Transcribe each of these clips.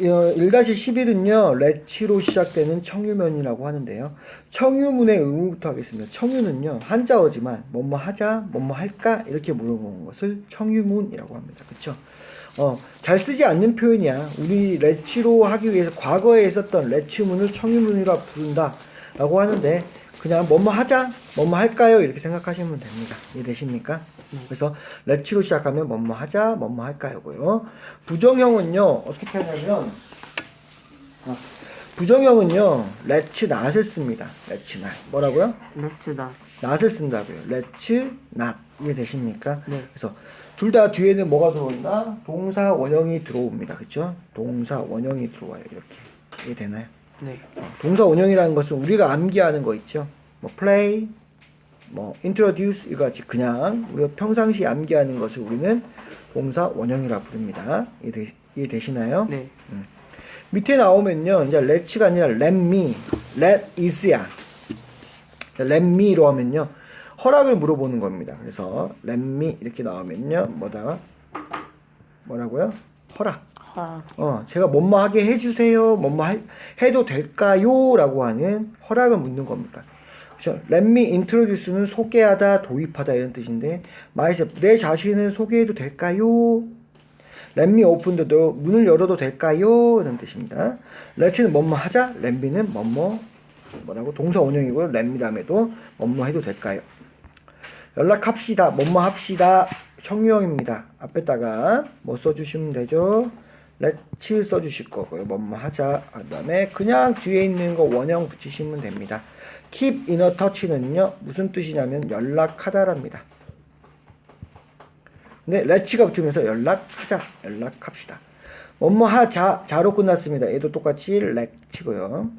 1-11은요, 레치로 시작되는 청유면이라고 하는데요. 청유문의 의무부터 하겠습니다. 청유는요, 한자어지만, 뭐뭐 하자, 뭐뭐 할까? 이렇게 물어보는 것을 청유문이라고 합니다. 그쵸? 어, 잘 쓰지 않는 표현이야. 우리 레치로 하기 위해서 과거에 있었던 레치문을 청유문이라 부른다. 라고 하는데, 그냥 뭐뭐 하자, 뭐뭐 할까요? 이렇게 생각하시면 됩니다. 이해되십니까? 그래서 레치로 시작하면 뭐뭐 하자, 뭐뭐 할까요고요. 부정형은요, 어떻게 하냐면, 아, 부정형은요, let's not을 씁니다. let's not. 뭐라고요? 렛츠다. not을 쓴다고요. let's not. 이해되십니까? 네. 그래서 둘 다 뒤에는 뭐가 들어온다? 동사 원형이 들어옵니다. 그쵸? 동사 원형이 들어와요. 이렇게. 이해되나요? 네. 동사 원형이라는 것은 우리가 암기하는 거 있죠. 뭐 play, 뭐 introduce 이거 같이 그냥 우리가 평상시 암기하는 것을 우리는 동사 원형이라 부릅니다. 이해 이해되시나요? 네. 밑에 나오면요. 이제 let's 가 아니라 let me, let is야. let me로 하면요. 허락을 물어보는 겁니다. 그래서 let me 이렇게 나오면요. 뭐다? 뭐라고요? 허락. 허락. 어, 제가 뭐뭐 하게 해주세요. 뭐뭐 할- 해도 될까요? 라고 하는 허락을 묻는 겁니다. 그렇죠? Let me introduce는 소개하다, 도입하다 이런 뜻인데 myself, 내 자신을 소개해도 될까요? Let me open the door, 문을 열어도 될까요? 이런 뜻입니다. Let'는 뭐뭐 하자, Let me는 뭐뭐 뭐라고 동사 원형이고요. Let me 다음에도 뭐뭐 해도 될까요? 연락합시다. 뭐뭐 합시다. 청유형입니다. 앞에다가 뭐 써주시면 되죠. Let's 써주실 거고요. 뭐뭐 하자. 그 다음에 그냥 뒤에 있는 거 원형 붙이시면 됩니다. keep in a touch는요. 무슨 뜻이냐면 연락하다랍니다. 근데 let'가 붙으면서 연락하자. 연락합시다. 뭐뭐 하자. 자로 끝났습니다. 얘도 똑같이 let이고요.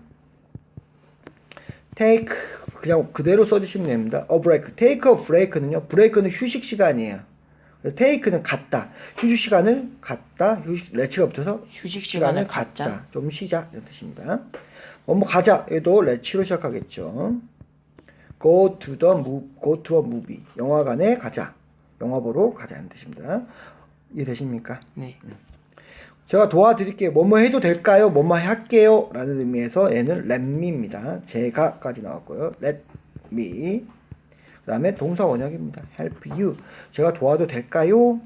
take 그냥 그대로 써주시면 됩니다. a break. take a break는요. break는 휴식 시간이에요. Take는 갖다. 휴식 시간을 갖다. 휴식 let가 붙어서 휴식 시간을 갖자. 갖자. 좀 쉬자 이런 뜻입니다. 뭐뭐 가자. 얘도 let로 시작하겠죠. go to the move, go to a movie. 영화관에 가자. 영화 보러 가자는 뜻입니다. 이해되십니까? 네. 제가 도와드릴게요. 뭐뭐 해도 될까요? 뭐뭐 할게요. 라는 의미에서 얘는 let me입니다. 제가까지 나왔고요. let me. 그 다음에 동사 원형입니다. help you. 제가 도와도 될까요?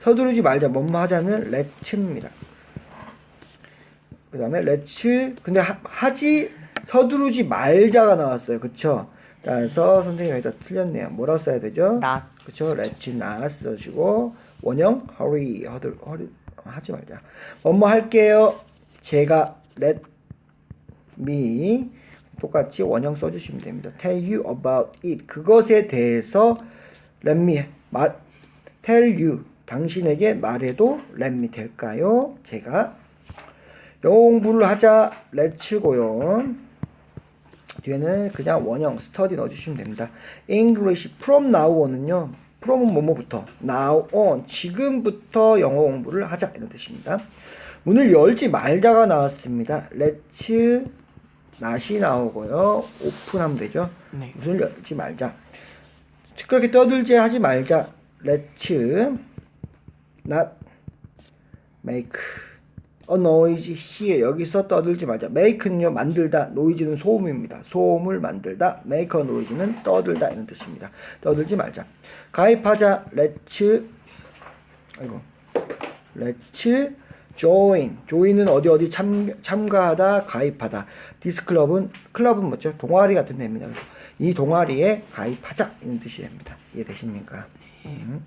서두르지 말자. 뭐뭐 하자는 let'입니다. 그 다음에 let's. 근데 하, 지 서두르지 말자가 나왔어요. 그쵸? 그래서 선생님이 여기다 틀렸네요. 뭐라고 써야 되죠? not. 그쵸? let's not 써주고 원형 hurry, 허들, 허리, 하지 말자. 뭐뭐 할게요. 제가 let me 똑같이 원형 써주시면 됩니다. tell you about it. 그것에 대해서 let me 말 tell you 당신에게 말해도 let me 될까요? 제가 영어 공부를 하자 let'고요. 뒤에는 그냥 원형 study 넣어주시면 됩니다. English from now on은요. from은 뭐뭐부터 now on 지금부터 영어 공부를 하자 이런 뜻입니다. 문을 열지 말자가 나왔습니다. let's not이 나오고요. 오픈하면 되죠. 네. 문을 열지 말자. 그렇게 떠들지 하지 말자. let's not make a noise here. 여기서 떠들지 말자. make는요, 만들다. noise는 소음입니다. 소음을 만들다. make a noise는 떠들다. 이런 뜻입니다. 떠들지 말자. 가입하자. let's, 아이고. let's join. join은 어디 어디 참, 참가하다, 가입하다. 디스 클럽은, 클럽은 뭐죠? 동아리 같은 데입니다. 이 동아리에 가입하자. 이런 뜻이 됩니다. 이해되십니까? 음.